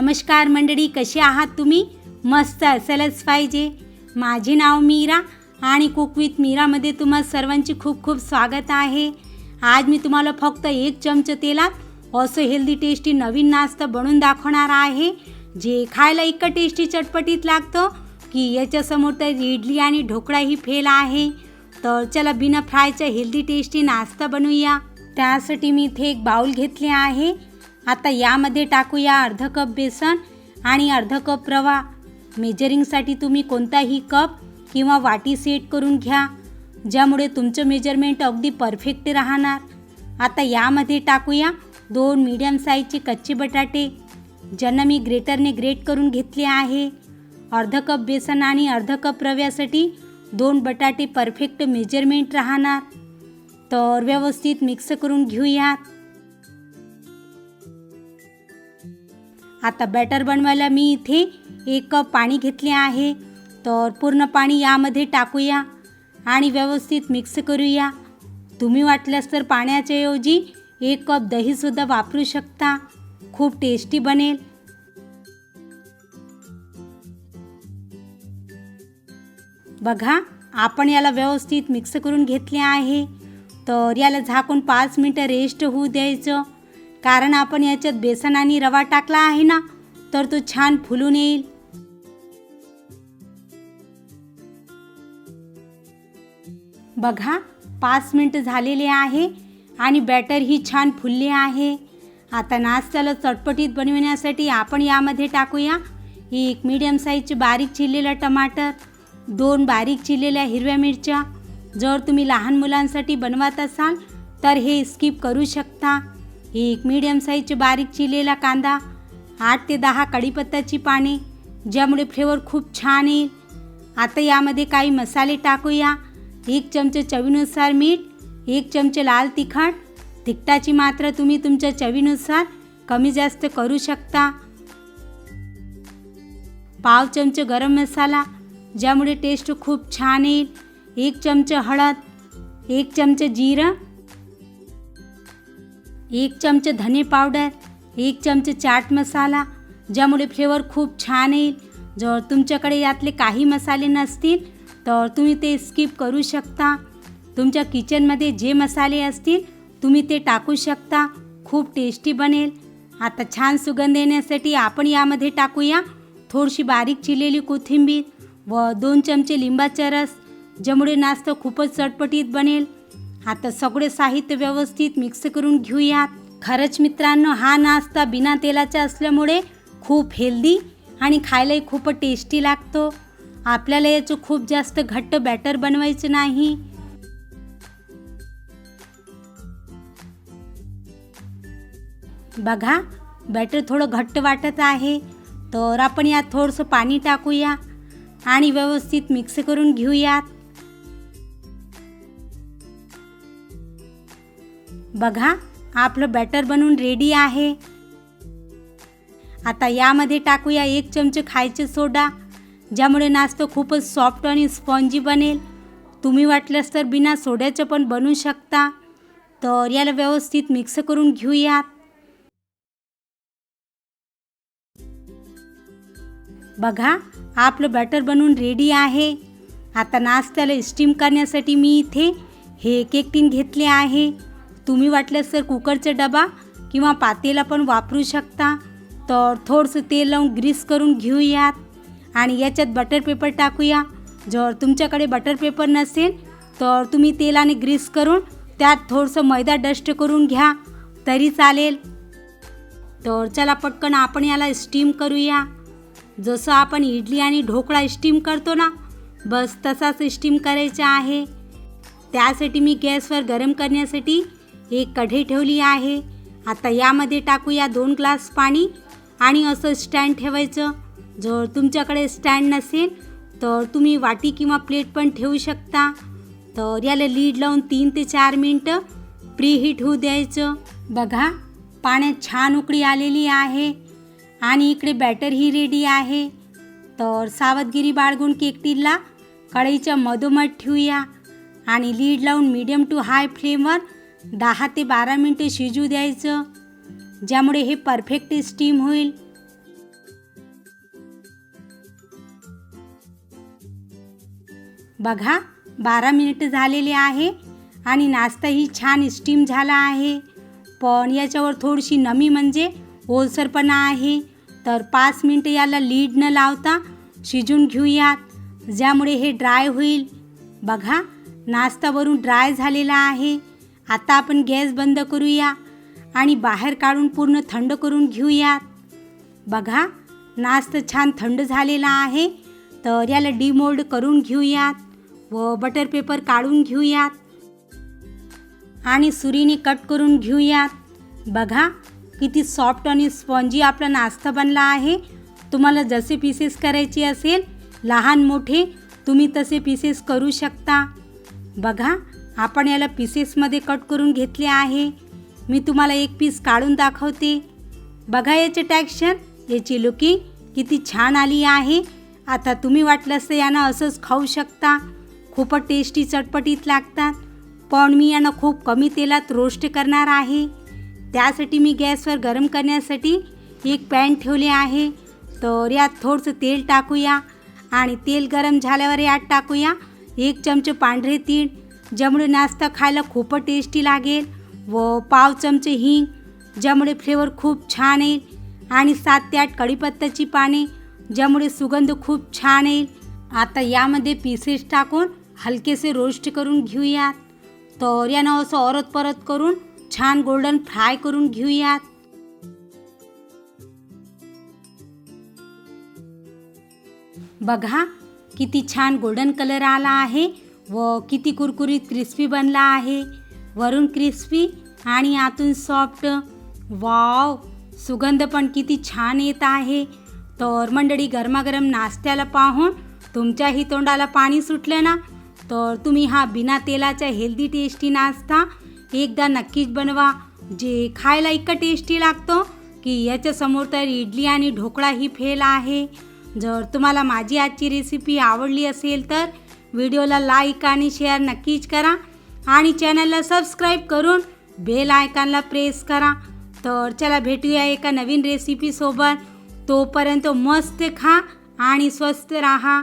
नमस्कार मंडळी कशी आहात तुम्ही? मस्त असेलच पाहिजे. माझे नाव मीरा आणि कुक विथ मीरामध्ये तुम्हा सर्वांची खूप खूप स्वागत आहे. आज मी तुम्हाला फक्त एक चमच तेलात असं हेल्दी टेस्टी नवीन नाश्ता बनवून दाखवणार आहे. जे खायला इतकं टेस्टी चटपटीत लागतं की याच्यासमोर तर इडली आणि ढोकळाही फेल आहे. तर चला बिना फ्रायचा हेल्दी टेस्टी नाश्ता बनवूया. त्यासाठी मी इथे एक बाउल घेतले आहे. आता यामध्ये टाकूया अर्ध कप बेसन आणि अर्ध कप रवा. मेजरिंगसाठी तुम्ही कोणताही कप किंवा वाटी सेट करून घ्या ज्यामुळे तुमचं मेजरमेंट अगदी परफेक्ट राहणार. आता यामध्ये टाकूया दोन मीडियम साईजचे कच्चे बटाटे. ज्यांना मी ग्रेटरने ग्रेट करून घेतले आहे. अर्ध कप बेसन आणि अर्ध कप रव्यासाठी दोन बटाटे परफेक्ट मेजरमेंट राहणार. तर व्यवस्थित मिक्स करून घेऊयात. आता बॅटर बनवायला मी इथे एक कप पाणी घेतले आहे. तर पूर्ण पाणी यामध्ये टाकूया आणि व्यवस्थित मिक्स करूया. तुम्ही वाटल्यास तर पाण्याच्याऐवजी एक कप दहीसुद्धा वापरू शकता. खूप टेस्टी बनेल. बघा आपण याला व्यवस्थित मिक्स करून घेतले आहे. तर याला झाकून पाच मिनटं रेस्ट होऊ द्यायचं. कारण आपण याच्यात बेसन आणि रवा टाकला आहे ना तर तो छान फुलून येईल. बघा पाच मिनटं झालेले आहे आणि बॅटर ही छान फुलले आहे. आता नाश्त्याला चटपटीत बनविण्यासाठी आपण यामध्ये टाकूया. एक मीडियम साईजचे बारीक चिरलेला टमाटर दोन बारीक चिरलेल्या हिरव्या मिरच्या. जर तुम्ही लहान मुलांसाठी बनवत असाल तर हे स्किप करू शकता. एक मीडियम साईजचे बारीक चिरलेला कांदा आठ ते दहा कढीपत्त्याची पाने ज्यामुळे फ्लेवर खूप छान येईल. आता यामध्ये काही मसाले टाकूया. एक चमचे चवीनुसार मीठ एक चमचे लाल तिखट. तिखटाची मात्रा तुम्ही तुमच्या चवीनुसार कमी जास्त करू शकता. पाव चमचे गरम मसाला ज्यामुळे टेस्ट खूप छान येईल. एक चमचे हळद एक चमचे जिरं एक चमचे धने पावडर एक चमचे चाट मसाला ज्यामुळे फ्लेवर खूप छान येईल. जर तुमच्याकडे यातले काही मसाले नसतील तर तुम्ही ते स्किप करू शकता. तुमच्या किचनमध्ये जे मसाले असतील तुम्ही ते टाकू शकता. खूप टेस्टी बनेल. आता छान सुगंध येण्यासाठी आपण यामध्ये टाकूया थोडीशी बारीक चिरलेली कोथिंबीर व दोन चमचे लिंबाचा रस ज्यामुळे नाश्ता खूपच चटपटीत बनेल. आता सगळे साहित्य व्यवस्थित मिक्स करून घेऊयात. खरंच मित्रांनो हा नाश्ता बिना तेलाचा असल्यामुळे खूप हेल्दी आणि खायलाही खूप टेस्टी लागतो. आपल्याला याचं खूप जास्त घट्ट बॅटर बनवायचं नाही. बघा बॅटर थोडं घट्ट वाटत आहे तर आपण यात थोडंसं पाणी टाकूया आणि व्यवस्थित मिक्स करून घेऊयात. बघा आपलं बॅटर बनवून रेडी आहे. आता यामध्ये टाकूया एक चमचे खायचे सोडा ज्यामुळे नाश्ता खूपच सॉफ्ट आणि स्पॉन्जी बनेल. तुम्ही वाटल्यास तर बिना सोड्याचं पण बनवू शकता. तर याला व्यवस्थित मिक्स करून घेऊयात. बघा आपलं बॅटर बनवून रेडी आहे. आता नाश्त्याला स्टीम करण्यासाठी मी इथे हे केक टीन घेतले आहे. तुम्ही वाटल्यास तर कुकरचा डबा किंवा पातेला पण वापरू शकता. तर थोडंसं तेल लावून ग्रीस करून घेऊयात. आणि याच्यात बटर पेपर टाकूया. जर तुमच्याकडे बटर पेपर नसेल तर तुम्ही तेलाने ग्रीस करून त्यात थोडंसं मैदा डस्ट करून घ्या. तरी चालेल. तर चला पटकन आपण याला स्टीम करूया. जसं आपण इडली आणि ढोकळा स्टीम करतो ना बस तसाच स्टीम करायचा आहे. त्यासाठी मी गॅसवर गरम करण्यासाठी एक कढई ठेवली आहे. आता यामध्ये टाकूया दोन ग्लास पाणी आणि असं स्टँड ठेवायचं. जर तुमच्याकडे स्टँड नसेल तर तुम्ही वाटी किंवा प्लेट पण ठेवू शकता. तर याला लीड लावून तीन ते चार मिनटं प्रीहीट होऊ द्यायचं. बघा पाण्यात छान उकळी आलेली आहे आणि इकडे बॅटर ही रेडी आहे. तर सावधगिरी बाळगून केकटीला कढईच्या मधोमध ठेवूया आणि लीड लावून मीडियम टू हाय फ्लेमवर दहा ते बारा मिनटे शिजू द्यायचं ज्यामुळे हे परफेक्ट स्टीम होईल. बघा बारा मिनिट झालेले आहे आणि नाश्ताही छान स्टीम झाला आहे. पण याच्यावर थोडीशी नमी म्हणजे ओलसरपणा आहे. तर पाच मिनटं याला लीड न लावता शिजून घेऊयात ज्यामुळे हे ड्राय होईल. बघा नाश्तावरून ड्राय झालेला आहे. आता आपण गॅस बंद करूया आणि बाहेर काढून पूर्ण थंड करून घेऊयात. बघा नाश्ता छान थंड झालेला आहे तर याला डिमोल्ड करून घेऊयात व बटर पेपर काढून घेऊयात आणि सुरीने कट करून घेऊयात. बघा किती सॉफ्ट आणि स्पॉन्जी आपला नाश्ता बनला आहे. तुम्हाला जसे पीसेस करायचे असेल लहान मोठे तुम्ही तसे पीसेस करू शकता. बघा आपण याला पीसेसमध्ये कट करून घेतले आहे. मी तुम्हाला एक पीस काढून दाखवते. बघा याचे टॅक्शन याची लुकिंग किती छान आली आहे. आता तुम्ही वाटलंस तर यांना असंच खाऊ शकता. खूपच टेस्टी चटपटीत लागतात. पण मी यांना खूप कमी तेलात रोस्ट करणार आहे. त्यासाठी मी गॅसवर गरम करण्यासाठी एक पॅन ठेवले आहे. तर यात थोडंसं तेल टाकूया. आणि तेल गरम झाल्यावर यात टाकूया एक चमचे पांढरे तीळ. ज्यामुळे नाश्ता खायला खूपच टेस्टी लागेल व पाव चमचे हिंग ज्यामुळे फ्लेवर खूप छान येईल आणि सात ते आठ कढीपत्त्याची पाने ज्यामुळे सुगंध खूप छान येईल. आता यामध्ये पीसेस टाकून हलकेसे रोस्ट करून घेऊयात. तर यानं असं औरत परत करून छान गोल्डन फ्राय करून घेऊयात. बघा किती छान गोल्डन कलर आला आहे. व किती कुरकुरीत क्रिस्पी बनला आहे. वरून क्रिस्पी आणि आतून सॉफ्ट. वाव सुगंध पण किती छान येत आहे. तर मंडळी गरमागरम नाश्त्याला पाहून तुमच्याही तोंडाला पाणी सुटलं ना? तर तुम्ही हा बिना तेलाचा हेल्दी टेस्टी नाश्ता एकदा नक्कीच बनवा. जे खायला इतका टेस्टी लागतो की याच्यासमोर तर इडली आणि ढोकळाही फेल आहे. जर तुम्हाला माझी आजची रेसिपी आवडली असेल तर व्हिडिओला लाईक आणि शेअर नक्कीच करा आणि चॅनलला सबस्क्राईब करून बेल आयकॉनला प्रेस करा. तर चला भेटूया एका नवीन रेसिपीसोबत तोपर्यंत मस्त खा आणि स्वस्त राहा.